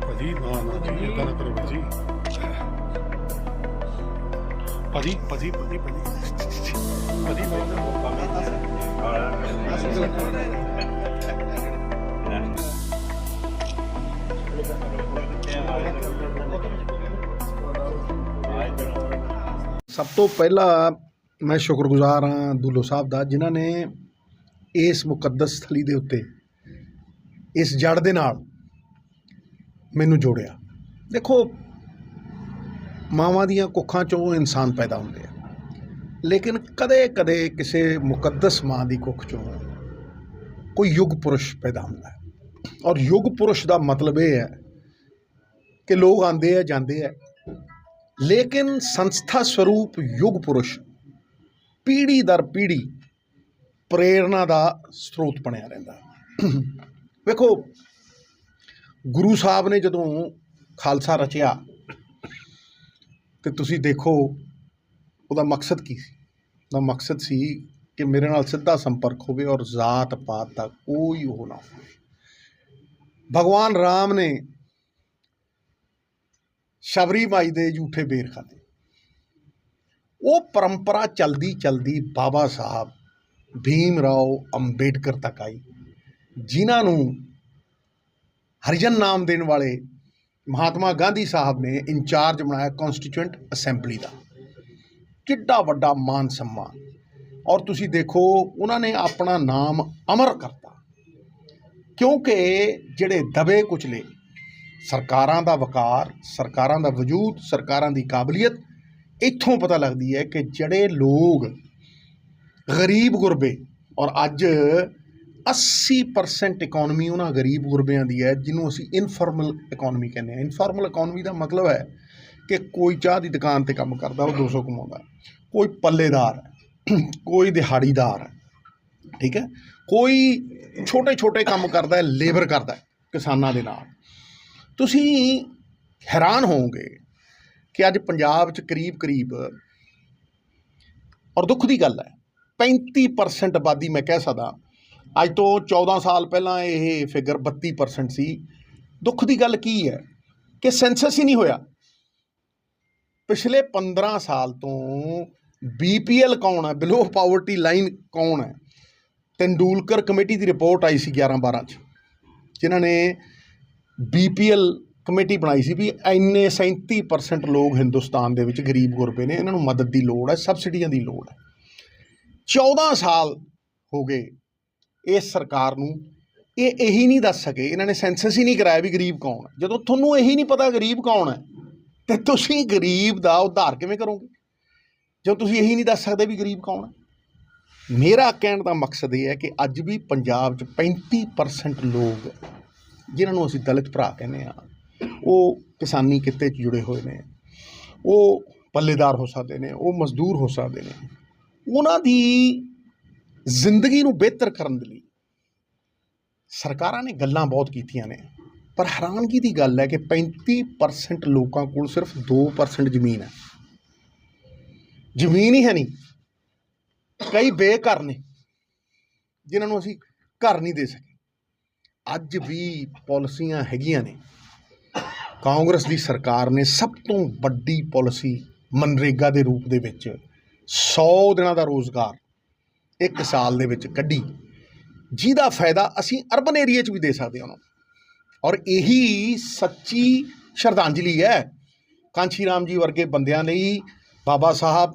ਭਾਜੀ ਭਾਜੀ, ਨਾ ਨਾ ਜੀ ਇਦਾਂ ਨਾ ਕਰੋ ਭਾਜੀ। ਭਾਜੀ ਭਾਜੀ ਭਾਜੀ ਭਾਜੀ। ਭਾਜੀ ਸਭ ਤੋਂ ਪਹਿਲਾਂ ਮੈਂ ਸ਼ੁਕਰਗੁਜ਼ਾਰ ਹਾਂ ਦੁੱਲੋ ਸਾਹਿਬ ਦਾ, ਜਿਨ੍ਹਾਂ ਨੇ ਇਸ ਮੁਕੱਦਸ ਥਲੀ ਦੇ ਉੱਤੇ, ਇਸ ਜੜ ਦੇ ਨਾਲ ਮੈਨੂੰ ਜੋੜਿਆ। ਦੇਖੋ, ਮਾਵਾਂ ਦੀਆਂ ਕੁੱਖਾਂ ਚੋਂ ਇਨਸਾਨ ਪੈਦਾ ਹੁੰਦੇ ਆ। ਲੇਕਿਨ ਕਦੇ-ਕਦੇ ਕਿਸੇ ਮੁਕੱਦਸ ਮਾਂ ਦੀ ਕੁੱਖ ਚੋਂ ਕੋਈ ਯੁੱਗ ਪੁਰਸ਼ ਪੈਦਾ ਹੁੰਦਾ ਹੈ। ਔਰ ਯੁੱਗ ਪੁਰਸ਼ ਦਾ ਮਤਲਬ ਇਹ ਹੈ ਕਿ ਲੋਕ ਆਉਂਦੇ ਆ, ਜਾਂਦੇ ਆ। ਲੇਕਿਨ ਸੰਸਥਾ ਸਰੂਪ ਯੁੱਗ ਪੁਰਸ਼ ਪੀੜ੍ਹੀ ਦਰ ਪੀੜ੍ਹੀ ਪ੍ਰੇਰਣਾ ਦਾ ਸਰੋਤ ਬਣਿਆ ਰਹਿੰਦਾ। ਵੇਖੋ ਗੁਰੂ ਸਾਹਿਬ ਨੇ ਜਦੋਂ ਖਾਲਸਾ ਰਚਿਆ ਤੇ ਤੁਸੀਂ ਦੇਖੋ ਉਹਦਾ ਮਕਸਦ ਕੀ ਸੀ? ਉਹਦਾ ਮਕਸਦ ਸੀ ਕਿ ਮੇਰੇ ਨਾਲ ਸਿੱਧਾ ਸੰਪਰਕ ਹੋਵੇ ਔਰ ਜ਼ਾਤ ਪਾਤ ਦਾ ਕੋਈ ਉਹ ਨਾ ਹੋਵੇ। ਭਗਵਾਨ ਰਾਮ ਨੇ ਸ਼ਬਰੀ ਮਾਈ ਦੇ ਝੂਠੇ ਬੇਰ ਖਾਦੇ ਉਹ ਪਰੰਪਰਾ ਚਲਦੀ ਚਲਦੀ ਬਾਬਾ ਸਾਹਿਬ ਭੀਮ ਰਾਓ ਅੰਬੇਡਕਰ ਤੱਕ ਆਈ, ਜਿਨ੍ਹਾਂ ਨੂੰ ਹਰਜਨ ਨਾਮ ਦੇਣ ਵਾਲੇ ਮਹਾਤਮਾ ਗਾਂਧੀ ਸਾਹਿਬ ਨੇ ਇੰਚਾਰਜ ਬਣਾਇਆ ਕਨਸਟੀਟਿਊਐਂਟ ਅਸੈਂਬਲੀ ਦਾ। ਕਿੱਡਾ ਵੱਡਾ ਮਾਨ ਸਨਮਾਨ। ਔਰ ਤੁਸੀਂ ਦੇਖੋ, ਉਹਨਾਂ ਨੇ ਆਪਣਾ ਨਾਮ ਅਮਰ ਕਰਤਾ। ਕਿਉਂਕਿ ਜਿਹੜੇ ਦਬੇ ਕੁਚਲੇ ਸਰਕਾਰਾਂ ਦਾ ਵਕਾਰ, ਸਰਕਾਰਾਂ ਦਾ ਵਜੂਦ, ਸਰਕਾਰਾਂ ਦੀ ਕਾਬਲੀਅਤ, ਇੱਥੋਂ ਪਤਾ ਲੱਗਦੀ ਹੈ ਕਿ ਜਿਹੜੇ ਲੋਕ ਗਰੀਬ ਗੁਰਬੇ, ਔਰ ਅੱਜ 80% ਇਕਨੋਮੀ ਉਹਨਾਂ ਗਰੀਬ ਗੁਰਬਿਆਂ ਦੀ ਹੈ, ਜਿਹਨੂੰ ਅਸੀਂ ਇਨਫਾਰਮਲ ਇਕਨੋਮੀ ਕਹਿੰਦੇ ਹਾਂ। ਇਨਫਾਰਮਲ ਇਕਨੋਮੀ ਦਾ ਮਤਲਬ ਹੈ ਕਿ ਕੋਈ ਚਾਹ ਦੀ ਦੁਕਾਨ ਤੇ ਕੰਮ ਕਰਦਾ, ਉਹ 200 ਕਮਾਉਂਦਾ ਕੋਈ ਪੱਲੇਦਾਰ ਕੋਈ ਦਿਹਾੜੀਦਾਰ ਠੀਕ ਹੈ? ਕੋਈ ਛੋਟੇ ਛੋਟੇ ਕੰਮ ਕਰਦਾ ਹੈ ਲੇਬਰ ਕਰਦਾ ਹੈ, ਕਿਸਾਨਾਂ ਦੇ ਨਾਲ। ਤੁਸੀਂ ਹੈਰਾਨ ਹੋਵੋਗੇ ਕਿ ਅੱਜ ਪੰਜਾਬ 'ਚ ਕਰੀਬ ਕਰੀਬ ਔਰ ਦੁੱਖ ਦੀ ਗੱਲ ਹੈ 35% ਆਬਾਦੀ ਮੈਂ ਕਹਿ ਸਕਦਾ ਅੱਜ ਤੋਂ 14 ਸਾਲ ਪਹਿਲਾਂ ਇਹ ਫਿਗਰ 32% ਸੀ। ਦੁੱਖ ਦੀ ਗੱਲ ਕੀ ਹੈ ਕਿ ਸੈਂਸਸ ਹੀ ਨਹੀਂ ਹੋਇਆ। ਪਿਛਲੇ 15 ਸਾਲ ਤੋਂ ਬੀਪੀਐਲ ਕੌਣ ਹੈ? ਬਿਲੋ ਪਾਵਰਟੀ ਲਾਈਨ ਕੌਣ ਹੈ? ਤੰਦੂਲਕਰ ਕਮੇਟੀ ਦੀ ਰਿਪੋਰਟ ਆਈ ਸੀ 11 12 ਚ, ਜਿਨ੍ਹਾਂ ਨੇ ਬੀਪੀਐਲ ਕਮੇਟੀ ਬਣਾਈ ਸੀ ਵੀ ਇੰਨੇ 37% ਲੋਕ ਹਿੰਦੁਸਤਾਨ ਦੇ ਵਿੱਚ ਗਰੀਬ ਗੁਰਬੇ ਨੇ, ਇਹਨਾਂ ਨੂੰ ਮਦਦ ਦੀ ਲੋੜ ਹੈ ਸਬਸਿਡੀਆਂ ਦੀ ਲੋੜ ਹੈ। 14 ਸਾਲ ਹੋ ਗਏ ਇਸ ਸਰਕਾਰ ਨੂੰ, ਇਹ ਇਹੀ ਨਹੀਂ ਦੱਸ ਸਕੇ। ਇਹਨਾਂ ਨੇ ਸੈਂਸਸ ਹੀ ਨਹੀਂ ਕਰਾਇਆ ਵੀ ਗਰੀਬ ਕੌਣ ਹੈ। ਜਦੋਂ ਤੁਹਾਨੂੰ ਇਹੀ ਨਹੀਂ ਪਤਾ ਗਰੀਬ ਕੌਣ ਹੈ, ਤੇ ਤੁਸੀਂ ਗਰੀਬ ਦਾ ਉਧਾਰ ਕਿਵੇਂ ਕਰੋਗੇ? ਜਦੋਂ ਤੁਸੀਂ ਇਹੀ ਨਹੀਂ ਦੱਸ ਸਕਦੇ ਵੀ ਗਰੀਬ ਕੌਣ ਹੈ। ਮੇਰਾ ਕਹਿਣ ਦਾ ਮਕਸਦ ਇਹ ਹੈ ਕਿ ਅੱਜ ਵੀ ਪੰਜਾਬ 'ਚ 35% ਲੋਕ, ਜਿਨ੍ਹਾਂ ਨੂੰ ਅਸੀਂ ਦਲਿਤ ਭਰਾ ਕਹਿੰਦੇ ਆ ਉਹ ਕਿਸਾਨੀ ਕਿੱਤੇ 'ਚ ਜੁੜੇ ਹੋਏ ਨੇ, ਉਹ ਪੱਲੇਦਾਰ ਹੋ ਸਕਦੇ ਨੇ, ਉਹ ਮਜ਼ਦੂਰ ਹੋ ਸਕਦੇ ਨੇ। ਉਹਨਾਂ ਦੀ ਜ਼ਿੰਦਗੀ ਨੂੰ ਬਿਹਤਰ ਕਰਨ ਦੇ ਲਈ ਸਰਕਾਰਾਂ ਨੇ ਗੱਲਾਂ ਬਹੁਤ ਕੀਤੀਆਂ ਨੇ। ਪਰ ਹੈਰਾਨਗੀ ਦੀ ਗੱਲ ਹੈ ਕਿ 35% ਲੋਕਾਂ ਕੋਲ ਸਿਰਫ 2% ਜ਼ਮੀਨ ਹੈ। ਜ਼ਮੀਨ ਹੀ ਹੈ ਨਹੀਂ। ਕਈ ਬੇਘਰ ਨੇ, ਜਿਨ੍ਹਾਂ ਨੂੰ ਅਸੀਂ ਘਰ ਨਹੀਂ ਦੇ ਸਕੇ। ਅੱਜ ਵੀ ਪਾਲਿਸੀਆਂ ਹੈਗੀਆਂ ਨੇ। ਕਾਂਗਰਸ ਦੀ ਸਰਕਾਰ ਨੇ ਸਭ ਤੋਂ ਵੱਡੀ ਪਾਲਿਸੀ ਮਨਰੇਗਾ ਦੇ ਰੂਪ ਦੇ ਵਿੱਚ 100 ਦਿਨਾਂ ਦਾ ਰੋਜ਼ਗਾਰ ਇੱਕ ਸਾਲ ਦੇ ਵਿੱਚ ਕੱਢੀ। ਜਿਹਦਾ ਫਾਇਦਾ ਅਸੀਂ ਅਰਬਨ ਏਰੀਆ 'ਚ ਵੀ ਦੇ ਸਕਦੇ ਹਾਂ ਉਹਨਾਂ। ਨੂੰ ਔਰ ਇਹੀ ਸੱਚੀ ਸ਼ਰਧਾਂਜਲੀ ਹੈ ਕਾਂਚੀ ਰਾਮ ਜੀ ਵਰਗੇ ਬੰਦਿਆਂ ਲਈ, ਬਾਬਾ ਸਾਹਿਬ,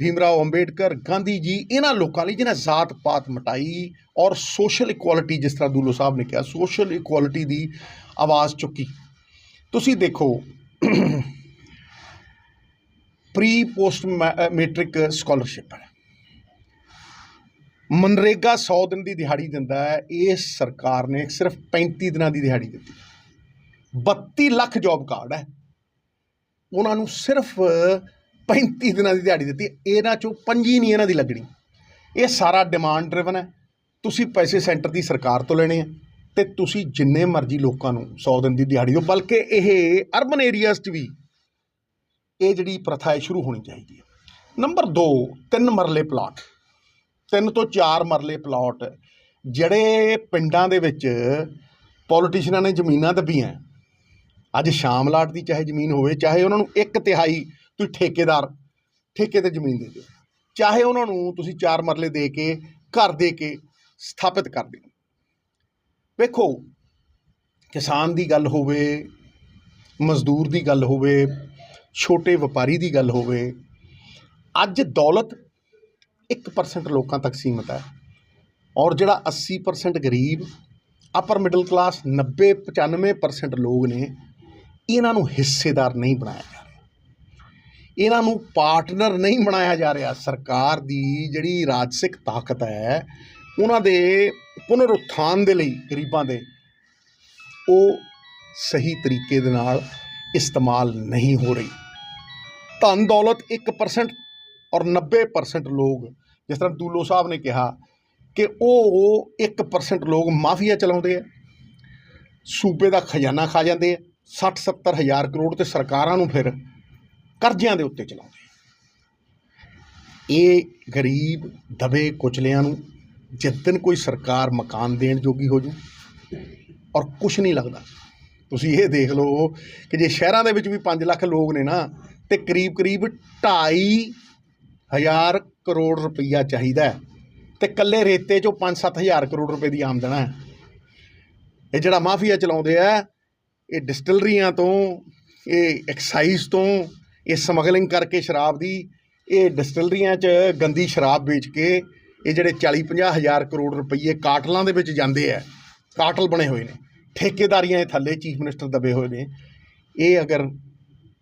ਭੀਮਰਾਓ ਅੰਬੇਡਕਰ, ਗਾਂਧੀ ਜੀ, ਇਹਨਾਂ ਲੋਕਾਂ ਲਈ ਜਿਨ੍ਹਾਂ ਜ਼ਾਤ ਪਾਤ ਮਟਾਈ ਔਰ ਸੋਸ਼ਲ ਇਕੁਐਲਿਟੀ ਜਿਸ ਤਰ੍ਹਾਂ ਦੁੱਲੋ ਸਾਹਿਬ ਨੇ ਕਿਹਾ ਸੋਸ਼ਲ ਇਕੁਐਲਿਟੀ ਦੀ ਆਵਾਜ਼ ਚੁੱਕੀ। ਤੁਸੀਂ ਦੇਖੋ ਪ੍ਰੀ ਪੋਸਟ ਮੈਟ੍ਰਿਕ ਸਕਾਲਰਸ਼ਿਪ ਹੈ। ਮਨਰੇਗਾ 100 ਦਿਨ ਦੀ ਦਿਹਾੜੀ ਦਿੰਦਾ ਹੈ। ਇਸ ਸਰਕਾਰ ਨੇ ਸਿਰਫ 35 ਦਿਨਾਂ ਦੀ ਦਿਹਾੜੀ ਦਿੱਤੀ। 32 ਲੱਖ ਜੌਬ ਕਾਰਡ ਹੈ। ਉਹਨਾਂ ਨੂੰ ਸਿਰਫ 35 ਦਿਨਾਂ ਦੀ ਦਿਹਾੜੀ ਦਿੱਤੀ। ਇਹਨਾਂ ਚੋਂ ਪੰਜੀ ਨਹੀਂ ਇਹਨਾਂ ਦੀ ਲੱਗਣੀ। ਇਹ ਸਾਰਾ ਡਿਮਾਂਡ ਡਰਿਵਨ ਹੈ। ਤੁਸੀਂ ਪੈਸੇ ਸੈਂਟਰ ਦੀ ਸਰਕਾਰ ਤੋਂ ਲੈਣੇ ਆ ਤੇ ਤੁਸੀਂ ਜਿੰਨੇ ਮਰਜ਼ੀ ਲੋਕਾਂ ਨੂੰ 100 ਦਿਨ ਦੀ ਦਿਹਾੜੀ ਦਿਓ, ਬਲਕਿ ਇਹ ਅਰਬਨ ਏਰੀਆਜ਼ 'ਚ ਵੀ ਇਹ ਜਿਹੜੀ ਪ੍ਰਥਾ ਹੈ ਸ਼ੁਰੂ ਹੋਣੀ ਚਾਹੀਦੀ ਹੈ। ਨੰਬਰ 2 ਤਿੰਨ ਮਰਲੇ ਪਲਾਟ ਤਿੰਨ ਤੋਂ ਚਾਰ ਮਰਲੇ ਪਲਾਟ ਜਿਹੜੇ ਪਿੰਡਾਂ ਦੇ ਵਿੱਚ ਪੋਲੀਟੀਸ਼ੀਅਨਾਂ ਨੇ ਜ਼ਮੀਨਾਂ ਦੱਬੀਆਂ। ਅੱਜ ਸ਼ਾਮ ਲਾਟ ਦੀ ਚਾਹੇ ਜ਼ਮੀਨ ਹੋਵੇ, ਚਾਹੇ ਉਹਨਾਂ ਨੂੰ ਇੱਕ ਤਿਹਾਈ ਤੁਸੀਂ ਠੇਕੇਦਾਰ, ਠੇਕੇ ਤੇ ਜ਼ਮੀਨ ਦੇ ਦਿਓ। ਚਾਹੇ ਉਹਨਾਂ ਨੂੰ ਤੁਸੀਂ ਚਾਰ ਮਰਲੇ ਦੇ ਕੇ, ਘਰ ਦੇ ਕੇ ਸਥਾਪਿਤ ਕਰ ਦਿਓ। ਵੇਖੋ, ਕਿਸਾਨ ਦੀ ਗੱਲ ਹੋਵੇ, ਮਜ਼ਦੂਰ ਦੀ ਗੱਲ ਹੋਵੇ, ਛੋਟੇ ਵਪਾਰੀ ਦੀ ਗੱਲ ਹੋਵੇ, ਅੱਜ ਦੌਲਤ 1% ਲੋਕਾਂ ਤੱਕ ਸੀਮਤ ਹੈ। ਔਰ ਜਿਹੜਾ 80% ਗਰੀਬ ਅਪਰ ਮਿਡਲ ਕਲਾਸ 90 95% ਲੋਕ ਨੇ, ਇਹਨਾਂ ਨੂੰ ਹਿੱਸੇਦਾਰ ਨਹੀਂ ਬਣਾਇਆ ਜਾ ਰਿਹਾ। ਇਹਨਾਂ ਨੂੰ ਪਾਰਟਨਰ ਨਹੀਂ ਬਣਾਇਆ ਜਾ ਰਿਹਾ। ਸਰਕਾਰ ਦੀ ਜਿਹੜੀ ਰਾਜਸਿਕ ਤਾਕਤ ਹੈ, ਉਹਨਾਂ ਦੇ ਪੁਨਰ ਉਥਾਨ ਦੇ ਲਈ ਗਰੀਬਾਂ ਦੇ, ਉਹ ਸਹੀ ਤਰੀਕੇ ਦੇ ਨਾਲ ਇਸਤੇਮਾਲ ਨਹੀਂ ਹੋ ਰਹੀ। ਧਨ ਦੌਲਤ 1% ਔਰ 90% ਲੋਕ ਜਿਸ ਤਰ੍ਹਾਂ ਦੂਲੋ ਸਾਹਿਬ ਨੇ ਕਿਹਾ ਕਿ ਉਹ 1% ਲੋਕ ਮਾਫੀਆ ਚਲਾਉਂਦੇ ਆ। ਸੂਬੇ ਦਾ ਖਜ਼ਾਨਾ ਖਾ ਜਾਂਦੇ ਆ। 60 70 ਹਜ਼ਾਰ ਕਰੋੜ ਤੇ ਸਰਕਾਰਾਂ ਨੂੰ ਫਿਰ ਕਰਜ਼ਿਆਂ ਦੇ ਉੱਤੇ ਚਲਾਉਂਦੇ ਇਹ ਗਰੀਬ, ਦਬੇ ਕੁਚਲਿਆਂ ਨੂੰ ਜਿੱਦਨ ਕੋਈ ਸਰਕਾਰ ਮਕਾਨ ਦੇਣ ਜੋਗੀ ਹੋ ਜੂ ਔਰ ਕੁਝ ਨਹੀਂ ਲੱਗਦਾ। ਤੁਸੀਂ ਇਹ ਦੇਖ ਲਓ ਕਿ ਜੇ ਸ਼ਹਿਰਾਂ ਦੇ ਵਿੱਚ ਵੀ 5 ਲੱਖ ਲੋਕ ਨੇ ਨਾ, ਤੇ ਕਰੀਬ ਕਰੀਬ 2.5 ਹਜ਼ਾਰ ਕਰੋੜ ਰੁਪਈਆ ਚਾਹੀਦਾ ਹੈ ਤੇ ਕੱਲੇ ਰੇਤੇ ਚੋਂ 5-7 ਹਜ਼ਾਰ ਕਰੋੜ ਰੁਪਏ ਦੀ ਆਮਦਨ ਹੈ। ਇਹ ਜਿਹੜਾ ਮਾਫੀਆ ਚਲਾਉਂਦੇ ਆ, ਇਹ ਡਿਸਟਿਲਰੀਆਂ ਤੋਂ, ਇਹ ਐਕਸਾਈਜ਼ ਤੋਂ, ਇਹ ਸਮਗਲਿੰਗ ਕਰਕੇ ਸ਼ਰਾਬ ਦੀ, ਇਹ ਡਿਸਟਿਲਰੀਆਂ 'ਚ ਗੰਦੀ ਸ਼ਰਾਬ ਵੇਚ ਕੇ ਇਹ ਜਿਹੜੇ 40-50 ਹਜ਼ਾਰ ਕਰੋੜ ਰੁਪਏ ਕਾਟਲਾਂ ਦੇ ਵਿੱਚ ਜਾਂਦੇ ਆ, ਕਾਟਲ ਬਣੇ ਹੋਏ ਨੇ। ਠੇਕੇਦਾਰੀਆਂ ਦੇ ਥੱਲੇ ਚੀਫ ਮਿਨਿਸਟਰ ਦਬੇ ਹੋਏ ਨੇ। ਇਹ ਅਗਰ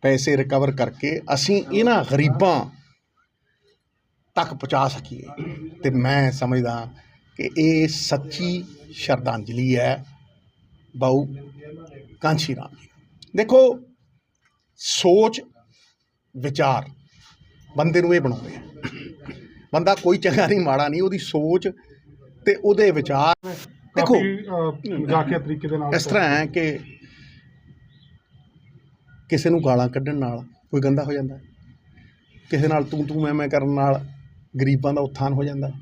ਪੈਸੇ ਰਿਕਵਰ ਕਰਕੇ ਅਸੀਂ ਇਹਨਾਂ ਗਰੀਬਾਂ ਤੱਕ ਪਹੁੰਚਾ ਸਕੀਏ। ਤੇ ਮੈਂ ਸਮਝਦਾ ਕਿ ਇਹ ਸੱਚੀ ਸ਼ਰਧਾਂਜਲੀ ਹੈ। ਬਾਊ ਕਾਂਸ਼ੀ ਰਾਮ ਜੀ। ਦੇਖੋ ਸੋਚ ਵਿਚਾਰ ਬੰਦੇ ਨੂੰ ਇਹ ਬਣਾਉਂਦੇ ਆ। ਬੰਦਾ ਕੋਈ ਚੰਗਾ ਨਹੀਂ ਮਾੜਾ ਨਹੀਂ ਉਹਦੀ ਸੋਚ ਤੇ ਉਹਦੇ ਵਿਚਾਰ। ਦੇਖੋ ਮਜ਼ਾਕੀਆ ਤਰੀਕੇ ਦੇ ਨਾਲ ਇਸ ਤਰ੍ਹਾਂ ਹੈ ਕਿ ਕਿਸੇ ਨੂੰ ਗਾਲਾਂ ਕੱਢਣ ਨਾਲ ਕੋਈ ਗੰਦਾ ਹੋ ਜਾਂਦਾ। ਕਿਸੇ ਨਾਲ ਤੂੰ ਤੂੰ ਮੈਂ ਮੈਂ ਕਰਨ ਨਾਲ ਗਰੀਬਾਂ ਦਾ ਉત્ਥਾਨ ਹੋ ਜਾਂਦਾ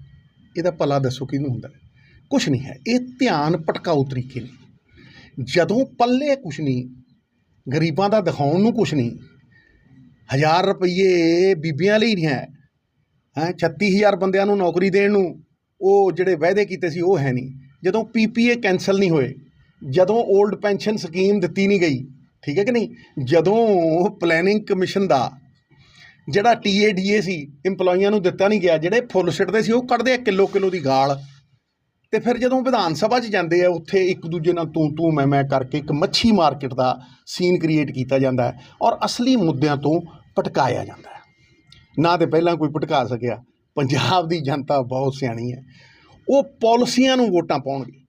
ਇਹਦਾ ਭਲਾ ਦੱਸੋ ਕਿਹਨੂੰ ਹੁੰਦਾ ਹੈ? ਕੁਛ ਨਹੀਂ ਹੈ। ਇਹ ਧਿਆਨ ਭਟਕਾਊ ਤਰੀਕੇ ਨੇ। ਜਦੋਂ ਪੱਲੇ ਕੁਛ ਨਹੀਂ, ਗਰੀਬਾਂ ਦਾ ਦਿਖਾਉਣ ਨੂੰ ਕੁਛ ਨਹੀਂ, ਹਜ਼ਾਰ ਰੁਪਏ ਬੀਬੀਆਂ ਲਈ ਨਹੀਂ ਹੈ, ਹੈਂ 36000 ਬੰਦਿਆਂ ਨੂੰ ਨੌਕਰੀ ਦੇਣ ਨੂੰ, ਉਹ ਜਿਹੜੇ ਵਾਅਦੇ ਕੀਤੇ ਸੀ, ਉਹ ਹੈ ਨਹੀਂ। ਜਦੋਂ ਪੀਪੀਏ ਕੈਨਸਲ ਨਹੀਂ ਹੋਏ, ਜਦੋਂ 올ਡ ਪੈਨਸ਼ਨ ਸਕੀਮ ਦਿੱਤੀ ਨਹੀਂ ਗਈ, ਠੀਕ ਹੈ ਕਿ ਨਹੀਂ? ਜਦੋਂ ਪਲੈਨਿੰਗ ਕਮਿਸ਼ਨ ਦਾ ਜਿਹੜਾ ਟੀਏਡੀਏ ਸੀ EMPLOYEEਆਂ ਨੂੰ ਦਿੱਤਾ ਨਹੀਂ ਗਿਆ, ਜਿਹੜੇ ਫੁੱਲ ਸਿੱਟਦੇ ਸੀ, ਉਹ ਕੱਢਦੇ ਆ ਕਿਲੋ ਕਿਲੋ ਦੀ ਗਾਲ। ਤੇ ਫਿਰ ਜਦੋਂ ਵਿਧਾਨ ਸਭਾ 'ਚ ਜਾਂਦੇ ਆ, ਉੱਥੇ ਇੱਕ ਦੂਜੇ ਨਾਲ ਤੂੰ ਤੂੰ, ਮੈਂ ਮੈਂ ਕਰਕੇ ਇੱਕ ਮੱਛੀ ਮਾਰਕੀਟ ਦਾ ਸੀਨ ਕ੍ਰੀਏਟ ਕੀਤਾ ਜਾਂਦਾ ਹੈ ਔਰ ਅਸਲੀ ਮੁੱਦਿਆਂ ਤੋਂ ਭਟਕਾਇਆ ਜਾਂਦਾ ਹੈ। ਨਾ ਤੇ ਪਹਿਲਾਂ ਕੋਈ ਭਟਕਾ ਸਕਿਆ। ਪੰਜਾਬ ਦੀ ਜਨਤਾ ਬਹੁਤ ਸਿਆਣੀ ਹੈ। ਉਹ ਪਾਲਿਸੀਆਂ ਨੂੰ ਵੋਟਾਂ ਪਾਉਣਗੇ।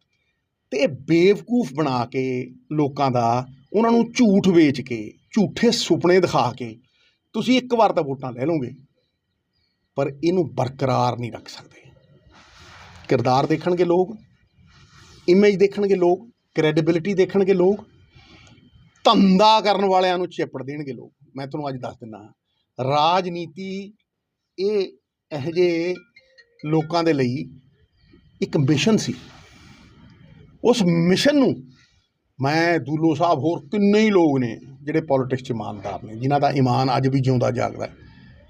ਤੇ ਇਹ ਬੇਵਕੂਫ ਬਣਾ ਕੇ ਲੋਕਾਂ ਦਾ, ਉਹਨਾਂ ਨੂੰ ਝੂਠ ਵੇਚ ਕੇ, ਝੂਠੇ ਸੁਪਨੇ ਦਿਖਾ ਕੇ ਤੁਸੀਂ ਇੱਕ ਵਾਰ ਤਾਂ ਵੋਟਾਂ ਲੈ ਲਓਗੇ, ਪਰ ਇਹਨੂੰ ਬਰਕਰਾਰ ਨਹੀਂ ਰੱਖ ਸਕਦੇ। ਕਿਰਦਾਰ ਦੇਖਣਗੇ ਲੋਕ ਇਮੇਜ ਦੇਖਣਗੇ ਲੋਕ ਕ੍ਰੈਡੀਬਿਲਿਟੀ ਦੇਖਣਗੇ ਲੋਕ, ਧੰਦਾ ਕਰਨ ਵਾਲਿਆਂ ਨੂੰ ਚਿਪੜ ਦੇਣਗੇ ਲੋਕ। ਮੈਂ ਤੁਹਾਨੂੰ ਅੱਜ ਦੱਸ ਦਿੰਦਾ ਰਾਜਨੀਤੀ ਇਹ ਇਹੋ ਜਿਹੇ ਲੋਕਾਂ ਦੇ ਲਈ ਇੱਕ ਮਿਸ਼ਨ ਸੀ। ਉਸ ਮਿਸ਼ਨ ਨੂੰ ਮੈਂ ਦੂਲੋ ਸਾਹਿਬ ਹੋਰ ਕਿੰਨੇ ਹੀ ਲੋਕ ਨੇ ਜਿਹੜੇ ਪੋਲਿਟਿਕਸ 'ਚ ਇਮਾਨਦਾਰ ਨੇ, ਜਿਨ੍ਹਾਂ ਦਾ ਇਮਾਨ ਅੱਜ ਵੀ ਜਿਉਂਦਾ ਜਾਗਦਾ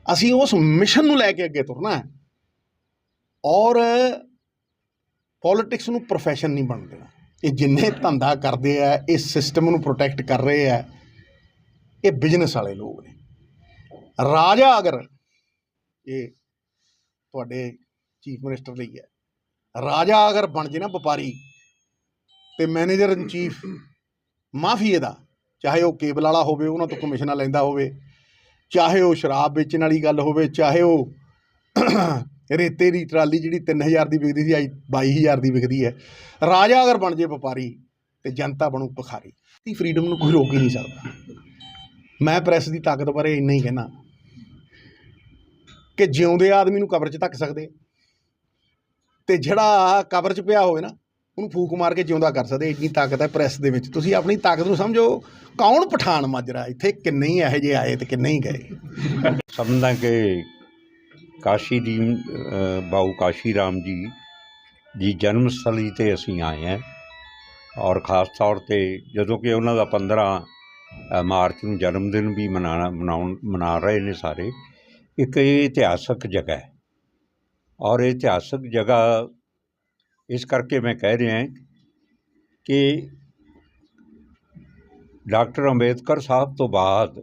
ਅਸੀਂ ਉਸ ਮਿਸ਼ਨ ਨੂੰ ਲੈ ਕੇ ਅੱਗੇ ਤੁਰਨਾ ਹੈ। ਔਰ ਪੋਲਿਟਿਕਸ ਨੂੰ ਪ੍ਰੋਫੈਸ਼ਨ ਨਹੀਂ ਬਣ ਦੇਣਾ। ਇਹ ਜਿੰਨੇ ਧੰਦਾ ਕਰਦੇ ਆ ਇਹ ਸਿਸਟਮ ਨੂੰ ਪ੍ਰੋਟੈਕਟ ਕਰ ਰਹੇ ਆ, ਇਹ ਬਿਜ਼ਨਸ ਵਾਲੇ ਲੋਕ ਨੇ। ਰਾਜਾ ਅਗਰ ਇਹ ਤੁਹਾਡੇ ਚੀਫ ਮਿਨਿਸਟਰ ਲਈ ਹੈ, ਰਾਜਾ ਅਗਰ ਬਣ ਜੇ ਨਾ ਵਪਾਰੀ ਤੇ ਮੈਨੇਜਰ ਇਨ ਚੀਫ ਮਾਫੀਏ ਦਾ ਚਾਹੇ ਉਹ ਕੇਬਲ ਵਾਲਾ ਹੋਵੇ, ਉਹਨਾਂ ਤੋਂ ਕਮਿਸ਼ਨਾਂ ਲੈਂਦਾ ਹੋਵੇ, ਚਾਹੇ ਉਹ ਸ਼ਰਾਬ ਵੇਚਣ ਵਾਲੀ ਗੱਲ ਹੋਵੇ, ਚਾਹੇ ਉਹ ਰੇਤੇ ਦੀ ਟਰਾਲੀ ਜਿਹੜੀ 3000 ਦੀ ਵਿਕਦੀ ਸੀ ਅੱਜ 22000 ਦੀ ਵਿਕਦੀ ਹੈ। ਰਾਜਾ ਅਗਰ ਬਣ ਜੇ ਵਪਾਰੀ, ਤੇ ਜਨਤਾ ਬਣੂ ਭਿਖਾਰੀ। ਦੀ ਫਰੀडम ਨੂੰ ਕੋਈ ਰੋਕ ਹੀ ਨਹੀਂ ਸਕਦਾ। ਮੈਂ ਪ੍ਰੈਸ ਦੀ ਤਾਕਤ ਬਾਰੇ ਇੰਨਾ ਹੀ ਕਹਿਣਾ। ਕਿ ਜਿਉਂਦੇ ਆਦਮੀ ਨੂੰ ਕਬਰ 'ਚ ਧੱਕ ਸਕਦੇ। ਤੇ ਜਿਹੜਾ ਕਬਰ 'ਚ ਪਿਆ ਹੋਵੇ ਨਾ ਉਹਨੂੰ ਫੂਕ ਮਾਰ ਕੇ ਜਿਉਂਦਾ ਕਰ ਸਕਦੇ ਇੰਨੀ ਤਾਕਤ ਹੈ ਪ੍ਰੈਸ ਦੇ ਵਿੱਚ। ਤੁਸੀਂ ਆਪਣੀ ਤਾਕਤ ਨੂੰ ਸਮਝੋ ਕੌਣ ਪਠਾਨ ਮਾਜਰਾ? ਇੱਥੇ ਕਿੰਨੇ ਹੀ ਇਹੋ ਜਿਹੇ ਆਏ ਤੇ ਕਿੰਨੇ ਹੀ ਗਏ? ਸਮਝਦਾ ਕਿ ਕਾਸ਼ੀ ਦੀ ਅ, ਬਾਊ ਕਾਸ਼ੀ ਰਾਮ ਜੀ ਦੀ ਜਨਮ ਸਥਲੀ ਤੇ ਅਸੀਂ ਆਏ ਹਾਂ। ਔਰ ਖਾਸ ਤੌਰ ਤੇ ਜਦੋਂ ਕਿ ਉਹਨਾਂ ਦਾ 15 ਮਾਰਚ ਨੂੰ ਜਨਮ ਦਿਨ ਵੀ ਮਨਾਣਾ ਮਨਾਉਣ ਮਨਾ ਰਹੇ ਨੇ ਸਾਰੇ ਇੱਕ ਇਹ ਇਤਿਹਾਸਕ ਜਗ੍ਹਾ ਹੈ। ਔਰ ਇਹ ਇਤਿਹਾਸਕ ਜਗ੍ਹਾ ਇਸ ਕਰਕੇ ਮੈਂ ਕਹਿ ਰਿਹਾ ਕਿ ਡਾਕਟਰ ਅੰਬੇਦਕਰ ਸਾਹਿਬ ਤੋਂ ਬਾਅਦ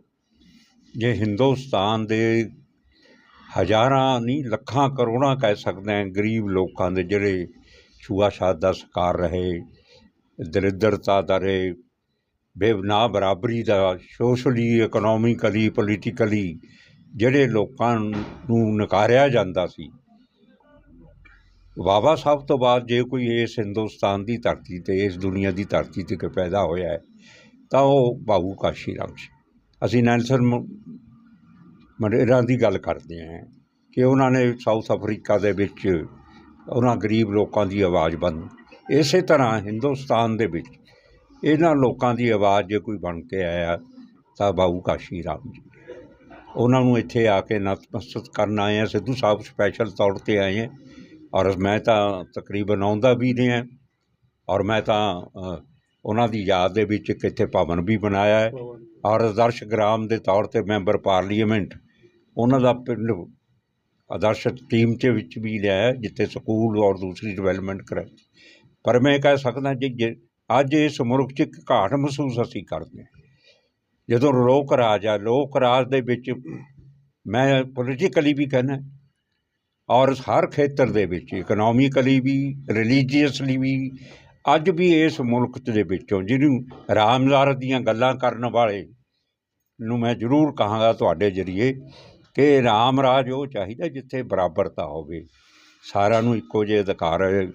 ਜੇ ਹਿੰਦੁਸਤਾਨ ਦੇ ਹਜ਼ਾਰਾਂ ਨਹੀਂ, ਲੱਖਾਂ ਕਰੋੜਾਂ ਕਹਿ ਸਕਦੇ ਹਾਂ ਗਰੀਬ ਲੋਕਾਂ ਦੇ ਜਿਹੜੇ ਛੂਆਛਾਤ ਦਾ ਸ਼ਿਕਾਰ ਰਹੇ, ਦਰਿਦਰਤਾ ਦਾ ਰਹੇ ਬੇਬਨਾ ਬਰਾਬਰੀ ਦਾ ਸੋਸ਼ਲੀ ਇਕਨੋਮਿਕਲੀ ਪੋਲੀਟੀਕਲੀ ਜਿਹੜੇ ਲੋਕਾਂ ਨੂੰ ਨਕਾਰਿਆ ਜਾਂਦਾ ਸੀ ਬਾਬਾ ਸਾਹਿਬ ਤੋਂ ਬਾਅਦ ਜੇ ਕੋਈ ਇਸ ਹਿੰਦੁਸਤਾਨ ਦੀ ਧਰਤੀ ਤੇ, ਇਸ ਦੁਨੀਆ ਦੀ ਧਰਤੀ ਤੇ ਕੋਈ ਪੈਦਾ ਹੋਇਆ ਹੈ, ਤਾਂ ਉਹ ਬਾਬੂ ਕਾਸ਼ੀ ਰਾਮ ਸੀ ਅਸੀਂ ਨੈਲਸਨ ਮ- ਦੀ ਗੱਲ ਕਰਦੇ ਹਾਂ ਕਿ ਉਹਨਾਂ ਨੇ ਸਾਊਥ ਅਫਰੀਕਾ ਦੇ ਵਿੱਚ ਉਹਨਾਂ ਗਰੀਬ ਲੋਕਾਂ ਦੀ ਆਵਾਜ਼ ਬਣ, ਇਸੇ ਤਰ੍ਹਾਂ ਹਿੰਦੁਸਤਾਨ ਦੇ ਵਿੱਚ ਇਹਨਾਂ ਲੋਕਾਂ ਦੀ ਆਵਾਜ਼ ਜੇ ਕੋਈ ਬਣ ਕੇ ਆਇਆ ਤਾਂ ਬਾਬੂ ਕਾਸ਼ੀ ਰਾਮ ਜੀ। ਉਹਨਾਂ ਨੂੰ ਇੱਥੇ ਆ ਕੇ ਨਤਮਸਤਕ ਕਰਨ ਆਏ ਹਾਂ, ਸਿੱਧੂ ਸਾਹਿਬ ਸਪੈਸ਼ਲ ਤੌਰ ਤੇ ਆਏ ਹਾਂ। ਔਰ ਮੈਂ ਤਾਂ ਤਕਰੀਬਨ ਆਉਂਦਾ ਵੀ ਰਿਹਾ ਔਰ ਮੈਂ ਤਾਂ ਉਹਨਾਂ ਦੀ ਯਾਦ ਦੇ ਵਿੱਚ ਇੱਕ ਇੱਥੇ ਭਵਨ ਵੀ ਬਣਾਇਆ ਹੈ। ਔਰ ਆਦਰਸ਼ ਗ੍ਰਾਮ ਦੇ ਤੌਰ ਤੇ ਮੈਂਬਰ ਪਾਰਲੀਮੈਂਟ ਉਹਨਾਂ ਦਾ ਪਿੰਡ ਆਦਰਸ਼ ਟੀਮ ਚ ਵਿੱਚ ਵੀ ਲਿਆ ਜਿੱਥੇ ਸਕੂਲ ਔਰ ਦੂਸਰੀ ਡਿਵੈਲਪਮੈਂਟ ਕਰਾਈ। ਪਰ ਮੈਂ ਕਹਿ ਸਕਦਾ ਜੀ ਜੇ ਅੱਜ ਇਸ ਮੁਲਕ 'ਚ ਇੱਕ ਘਾਟ ਮਹਿਸੂਸ ਅਸੀਂ ਕਰਦੇ ਹਾਂ। ਜਦੋਂ ਲੋਕ ਰਾਜ ਆ ਲੋਕ ਰਾਜ ਦੇ ਵਿੱਚ ਮੈਂ ਪੋਲੀਟੀਕਲੀ ਵੀ ਕਹਿੰਦਾ ਔਰ ਹਰ ਖੇਤਰ ਦੇ ਵਿੱਚ ਇਕਨੋਮਿਕਲੀ ਵੀ ਰਿਲੀਜੀਅਸਲੀ ਵੀ, ਅੱਜ ਵੀ ਇਸ ਮੁਲਕ ਦੇ ਵਿੱਚੋਂ ਜਿਹਨੂੰ ਰਾਮਜ਼ਾਰ ਦੀਆਂ ਗੱਲਾਂ ਕਰਨ ਵਾਲੇ ਨੂੰ ਮੈਂ ਜ਼ਰੂਰ ਕਹਾਂਗਾ ਤੁਹਾਡੇ ਜਰੀਏ ਕਿ ਰਾਮ ਰਾਜ ਉਹ ਚਾਹੀਦਾ ਜਿੱਥੇ ਬਰਾਬਰਤਾ ਹੋਵੇ। ਸਾਰਿਆਂ ਨੂੰ ਇੱਕੋ ਜਿਹੇ ਅਧਿਕਾਰ ਹੈ।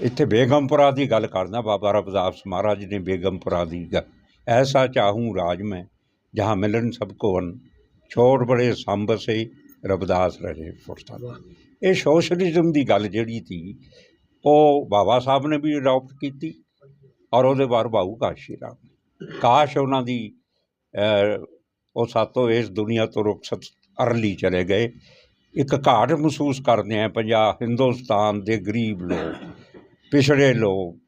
ਇੱਥੇ ਬੇਗਮਪੁਰਾ ਦੀ ਗੱਲ ਕਰਦਾ, ਬਾਬਾ ਰਵਿਦਾਸ ਮਹਾਰਾਜ ਨੇ ਬੇਗਮਪੁਰਾ ਦੀ ਗੱਲ। ਐਸਾ ਚਾਹੂੰ ਰਾਜ ਮੈਂ, ਜਹਾਂ ਮਿਲਣ ਸਭ ਕੋ ਅਨ ਛੋੜ ਬੜੇ ਸੰਭ ਸੇ ਰਵਿਦਾਸ ਰਹੇ ਫੁਰਸਤ ਇਹ ਸੋਸ਼ਲਿਜ਼ਮ ਦੀ ਗੱਲ ਜਿਹੜੀ ਸੀ ਉਹ ਬਾਬਾ ਸਾਹਿਬ ਨੇ ਵੀ ਅਡਾਪਟ ਕੀਤੀ ਔਰ ਉਹਦੇ ਬਾਅਦ ਬਾਹੂ ਕਾਸ਼ੀ ਰਾਮ ਕਾਸ਼ ਉਹਨਾਂ ਦੀ ਉਹ ਸਾਤੋਂ ਇਸ ਦੁਨੀਆ ਤੋਂ ਰੁਖਸਤ ਅਰਲੀ ਚਲੇ ਗਏ। ਇੱਕ ਘਾਟ ਮਹਿਸੂਸ ਕਰਦੇ ਆ ਪੰਜਾਬ ਹਿੰਦੁਸਤਾਨ ਦੇ ਗਰੀਬ ਲੋਕ ਪਿਛੜੇ ਲੋਕ।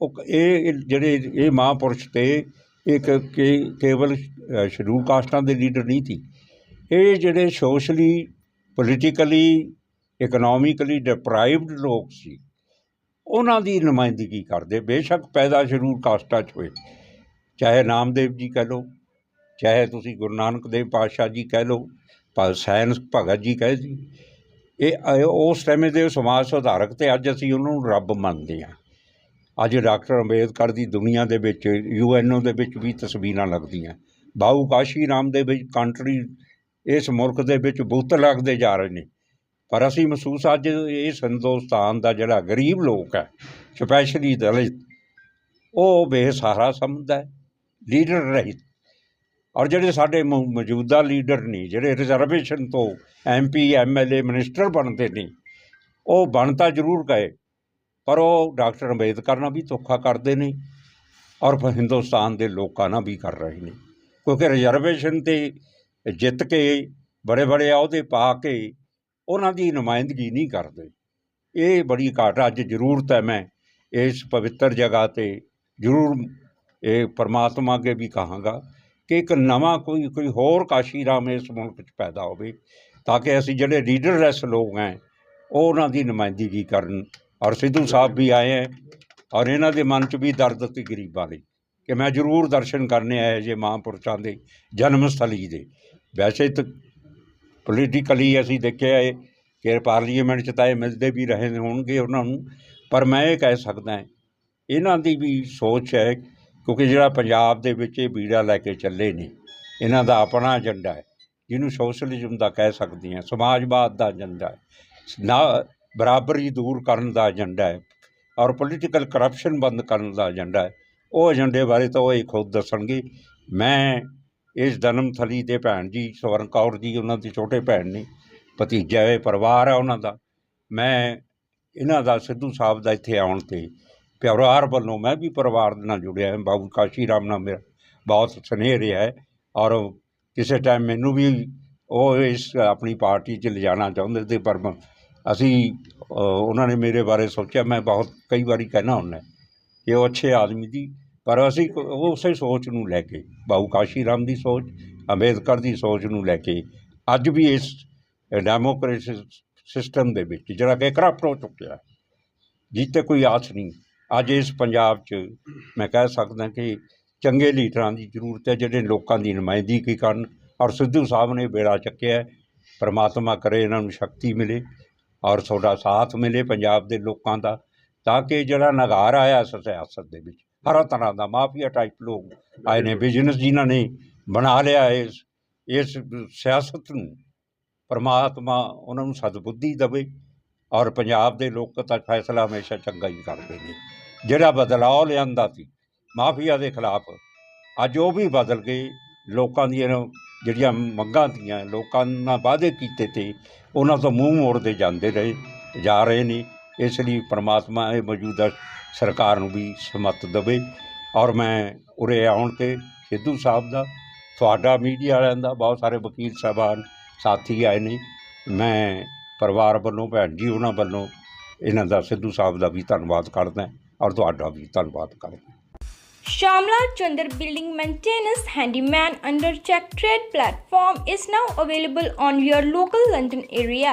ਉਹ ਇਹ ਜਿਹੜੇ ਇਹ ਮਹਾਂਪੁਰਸ਼ ਤੇ ਇੱਕ ਕੇਵਲ ਅ, ਸ਼ਡਿਊਲ ਕਾਸਟਾਂ ਦੇ ਲੀਡਰ ਨਹੀਂ ਸੀ। ਇਹ ਜਿਹੜੇ ਸੋਸ਼ਲੀ ਪੋਲੀਟੀਕਲੀ ਇਕਨੋਮਿਕਲੀ ਡਿਪਰਾਈਵਡ ਲੋਕ ਸੀ, ਉਹਨਾਂ ਦੀ ਨੁਮਾਇੰਦਗੀ ਕਰਦੇ। ਬੇਸ਼ੱਕ ਪੈਦਾ ਜ਼ਰੂਰ ਕਾਸਟਾਂ 'ਚ ਹੋਏ। ਚਾਹੇ ਨਾਮਦੇਵ ਜੀ ਕਹਿ ਲਓ, ਚਾਹੇ ਤੁਸੀਂ ਗੁਰੂ ਨਾਨਕ ਦੇਵ ਪਾਤਸ਼ਾਹ ਜੀ ਕਹਿ ਲਓ ਭਾ ਸੈਨ ਭਗਤ ਜੀ ਕਹਿ ਜੀ ਇਹ ਉਸ ਸਮੇਂ ਦੇ ਸਮਾਜ ਸੁਧਾਰਕ ਤੇ ਅੱਜ ਅਸੀਂ ਉਹਨਾਂ ਨੂੰ ਰੱਬ ਮੰਨਦੇ ਹਾਂ। ਅੱਜ ਡਾਕਟਰ ਅੰਬੇਦਕਰ ਦੀ ਦੁਨੀਆ ਦੇ ਵਿੱਚ ਯੂਐਨਓ ਦੇ ਵਿੱਚ ਵੀ ਤਸਵੀਰਾਂ ਲੱਗਦੀਆਂ। ਬਾਹੂ ਕਾਸ਼ੀ ਰਾਮ ਦੇ ਵਿੱਚ ਕੰਟਰੀ ਇਸ ਮੁਲਕ ਦੇ ਵਿੱਚ ਬੁੱਤ ਲੱਗਦੇ ਜਾ ਰਹੇ ਨੇ। ਪਰ ਅਸੀਂ ਮਹਿਸੂਸ ਅੱਜ ਇਸ ਹਿੰਦੁਸਤਾਨ ਦਾ ਜਿਹੜਾ ਗਰੀਬ ਲੋਕ ਹੈ, ਸਪੈਸ਼ਲੀ ਦਲਿਤ, ਉਹ ਬੇਸਹਾਰਾ ਸਮਝਦਾ ਹੈ, ਲੀਡਰ ਰਹਿਤ। ਔਰ ਜਿਹੜੇ ਸਾਡੇ ਮੌਜੂਦਾ ਲੀਡਰ ਨੇ, ਜਿਹੜੇ ਰਿਜ਼ਰਵੇਸ਼ਨ ਤੋਂ ਐਮਪੀ ਐਮਐਲਏ ਮਿਨਿਸਟਰ ਬਣਦੇ ਨੇ, ਉਹ ਬਣ ਤਾਂ ਜ਼ਰੂਰ ਗਏ, ਪਰ ਉਹ ਡਾਕਟਰ ਅੰਬੇਦਕਰ ਨਾਲ ਵੀ ਧੋਖਾ ਕਰਦੇ ਨੇ ਔਰ ਹਿੰਦੁਸਤਾਨ ਦੇ ਲੋਕਾਂ ਨਾਲ ਵੀ ਕਰ ਰਹੇ ਨੇ। ਕਿਉਂਕਿ ਰਿਜ਼ਰਵੇਸ਼ਨ ਤੇ ਜਿੱਤ ਕੇ ਬੜੇ ਬੜੇ ਅਹੁਦੇ ਪਾ ਕੇ ਉਹਨਾਂ ਦੀ ਨੁਮਾਇੰਦਗੀ ਨਹੀਂ ਕਰਦੇ। ਇਹ ਬੜੀ ਘਾਟ ਅੱਜ ਜ਼ਰੂਰਤ ਹੈ ਮੈਂ ਇਸ ਪਵਿੱਤਰ ਜਗ੍ਹਾ ਤੇ ਜ਼ਰੂਰ ਇਹ ਪਰਮਾਤਮਾ ਅੱਗੇ ਵੀ ਕਹਾਂਗਾ ਕਿ ਇੱਕ ਨਵਾਂ ਕੋਈ ਕੋਈ ਹੋਰ ਕਾਸ਼ੀ ਰਾਮ ਇਸ ਮੁਲਕ 'ਚ ਪੈਦਾ ਹੋਵੇ ਤਾਂ ਕਿ ਅਸੀਂ ਜਿਹੜੇ ਲੀਡਰਲੈਸ ਲੋਕ ਹੈ, ਉਹ ਉਹਨਾਂ ਦੀ ਨੁਮਾਇੰਦਗੀ ਕਰਨ। ਔਰ ਸਿੱਧੂ ਸਾਹਿਬ ਵੀ ਆਏ ਹੈ ਔਰ ਇਹਨਾਂ ਦੇ ਮਨ 'ਚ ਵੀ ਦਰਦ ਸੀ ਗਰੀਬਾਂ ਲਈ ਕਿ ਮੈਂ ਜ਼ਰੂਰ ਦਰਸ਼ਨ ਕਰਨੇ ਆਏ ਜੇ ਮਹਾਂਪੁਰਸ਼ਾਂ ਦੇ ਜਨਮ ਸਥਲੀ ਦੇ। ਵੈਸੇ ਤਾਂ ਪੋਲੀਟੀਕਲੀ ਅਸੀਂ ਦੇਖਿਆ ਹੈ ਕਿ ਪਾਰਲੀਮੈਂਟ 'ਚ ਤਾਂ ਇਹ ਮਿਲਦੇ ਵੀ ਰਹੇ ਹੋਣਗੇ ਉਹਨਾਂ ਨੂੰ, ਪਰ ਮੈਂ ਇਹ ਕਹਿ ਸਕਦਾ ਇਹਨਾਂ ਦੀ ਵੀ ਸੋਚ ਹੈ, ਕਿਉਂਕਿ ਜਿਹੜਾ ਪੰਜਾਬ ਦੇ ਵਿੱਚ ਇਹ ਬੀੜਾ ਲੈ ਕੇ ਚੱਲੇ ਨੇ, ਇਹਨਾਂ ਦਾ ਆਪਣਾ ਏਜੰਡਾ ਹੈ, ਜਿਹਨੂੰ ਸੋਸ਼ਲਿਜ਼ਮ ਦਾ ਕਹਿ ਸਕਦੇ ਹਾਂ, ਸਮਾਜਵਾਦ ਦਾ ਏਜੰਡਾ ਹੈ, ਨਾ ਬਰਾਬਰੀ ਦੂਰ ਕਰਨ ਦਾ ਏਜੰਡਾ ਹੈ, ਔਰ ਪੋਲੀਟੀਕਲ ਕਰਪਸ਼ਨ ਬੰਦ ਕਰਨ ਦਾ ਏਜੰਡਾ ਹੈ, ਉਹ ਏਜੰਡੇ ਬਾਰੇ ਤਾਂ ਉਹ ਹੀ ਖੁਦ ਦੱਸਣਗੇ, ਮੈਂ ਇਸ ਜਨਮ ਥਲੀ ਦੇ ਭੈਣ ਜੀ, ਸਵਰਨ ਕੌਰ ਜੀ, ਉਹਨਾਂ ਦੇ ਛੋਟੇ ਭੈਣ ਨੇ, ਭਤੀਜਾ ਹੈ, ਪਰਿਵਾਰ ਹੈ ਉਹਨਾਂ ਦਾ। ਮੈਂ ਇਹਨਾਂ ਦਾ ਸਿੱਧੂ ਸਾਹਿਬ ਦਾ ਇੱਥੇ ਆਉਣ ਤੇ ਪਰਿਵਾਰ ਵੱਲੋਂ ਮੈਂ ਵੀ ਪਰਿਵਾਰ ਨਾਲ ਜੁੜਿਆ ਹਾਂ। ਬਾਬੂ ਕਾਸ਼ੀ ਰਾਮ ਨਾਲ ਮੇਰਾ ਬਹੁਤ ਸਨੇਹ ਰਿਹਾ ਹੈ ਔਰ ਕਿਸੇ ਟਾਈਮ ਮੈਨੂੰ ਵੀ ਉਹ ਇਸ ਆਪਣੀ ਪਾਰਟੀ 'ਚ ਲਿਜਾਣਾ ਚਾਹੁੰਦੇ ਤੇ ਪਰ ਅਸੀਂ ਉਹਨਾਂ ਨੇ ਮੇਰੇ ਬਾਰੇ ਸੋਚਿਆ। ਮੈਂ ਬਹੁਤ, ਕਈ ਵਾਰੀ ਕਹਿਣਾ ਹੁੰਦਾ ਕਿ ਉਹ ਅੱਛੇ ਆਦਮੀ ਦੀ ਪਰ ਅਸੀਂ ਉਸੇ ਸੋਚ ਨੂੰ ਲੈ ਕੇ ਬਾਬੂ ਕਾਸ਼ੀ ਰਾਮ ਦੀ ਸੋਚ, ਅੰਬੇਦਕਰ ਦੀ ਸੋਚ ਨੂੰ ਲੈ ਕੇ ਅੱਜ ਵੀ ਇਸ ਡੈਮੋਕ੍ਰੇਸੀ ਸਿਸਟਮ ਦੇ ਵਿੱਚ ਜਿਹੜਾ ਕਿ ਕਰਪਟ ਹੋ ਚੁੱਕਿਆ ਜਿੱਤੇ ਕੋਈ ਆਸ ਨਹੀਂ। ਅੱਜ ਇਸ ਪੰਜਾਬ 'ਚ ਮੈਂ ਕਹਿ ਸਕਦਾ ਕਿ ਚੰਗੇ ਲੀਡਰਾਂ ਦੀ ਜ਼ਰੂਰਤ ਹੈ, ਜਿਹੜੇ ਲੋਕਾਂ ਦੀ ਨੁਮਾਇੰਦਗੀ ਕਰਨ ਔਰ ਸਿੱਧੂ ਸਾਹਿਬ ਨੇ ਬੇੜਾ ਚੱਕਿਆ ਪਰਮਾਤਮਾ ਕਰੇ ਇਹਨਾਂ ਨੂੰ ਸ਼ਕਤੀ ਮਿਲੇ ਔਰ ਤੁਹਾਡਾ ਸਾਥ ਮਿਲੇ ਪੰਜਾਬ ਦੇ ਲੋਕਾਂ ਦਾ, ਤਾਂ ਕਿ ਜਿਹੜਾ ਨਗਾਰ ਆਇਆ ਇਸ ਸਿਆਸਤ ਦੇ ਵਿੱਚ ਹਰ ਤਰ੍ਹਾਂ ਦਾ ਮਾਫੀਆ ਟਾਈਪ ਲੋਕ ਆਏ ਨੇ ਬਿਜ਼ਨਸ ਜਿਨ੍ਹਾਂ ਨੇ ਬਣਾ ਲਿਆ ਇਸ ਇਸ ਸਿਆਸਤ ਨੂੰ, ਪਰਮਾਤਮਾ ਉਹਨਾਂ ਨੂੰ ਸਦਬੁੱਧੀ ਦੇਵੇ ਔਰ ਪੰਜਾਬ ਦੇ ਲੋਕ ਤਾਂ ਫੈਸਲਾ ਹਮੇਸ਼ਾ ਚੰਗਾ ਹੀ ਕਰਦੇ ਨੇ। ਜਿਹੜਾ ਬਦਲਾਅ ਲਿਆਂਦਾ ਸੀ, ਮਾਫੀਆ ਦੇ ਖਿਲਾਫ, ਅੱਜ ਉਹ ਵੀ ਬਦਲ ਗਏ ਲੋਕਾਂ ਦੀਆਂ ਜਿਹੜੀਆਂ ਮੰਗਾਂ ਤੀਆਂ, ਲੋਕਾਂ ਨਾਲ ਵਾਅਦੇ ਕੀਤੇ ਤੇ ਉਹਨਾਂ ਤੋਂ ਮੂੰਹ ਮੋੜਦੇ ਜਾਂਦੇ ਰਹੇ, ਜਾ ਰਹੇ ਨੇ। ਇਸ ਲਈ ਪਰਮਾਤਮਾ ਇਹ ਮੌਜੂਦਾ ਸਰਕਾਰ ਨੂੰ ਵੀ ਸਮਤ ਦੇਵੇ। ਔਰ ਮੈਂ ਉਰੇ ਆਉਣ ਤੇ ਸਿੱਧੂ ਸਾਹਿਬ ਦਾ, ਤੁਹਾਡਾ ਮੀਡੀਆ ਵਾਲਿਆਂ ਦਾ ਬਹੁਤ ਸਾਰੇ ਵਕੀਲ ਸਾਹਿਬਾਨ, ਸਾਥੀ ਆਏ ਨੇ। ਮੈਂ ਪਰਿਵਾਰ ਵੱਲੋਂ, ਭੈਣ ਜੀ ਉਹਨਾਂ ਵੱਲੋਂ ਇਹਨਾਂ ਦਾ, ਸਿੱਧੂ ਸਾਹਿਬ ਦਾ ਵੀ ਧੰਨਵਾਦ ਕਰਦਾ ਔਰ ਤੁਹਾਡਾ ਵੀ ਧੰਨਵਾਦ ਕਰਦਾ। Shamla Chandar Building Maintenance Handyman under Check Trade platform is now available on your local London area.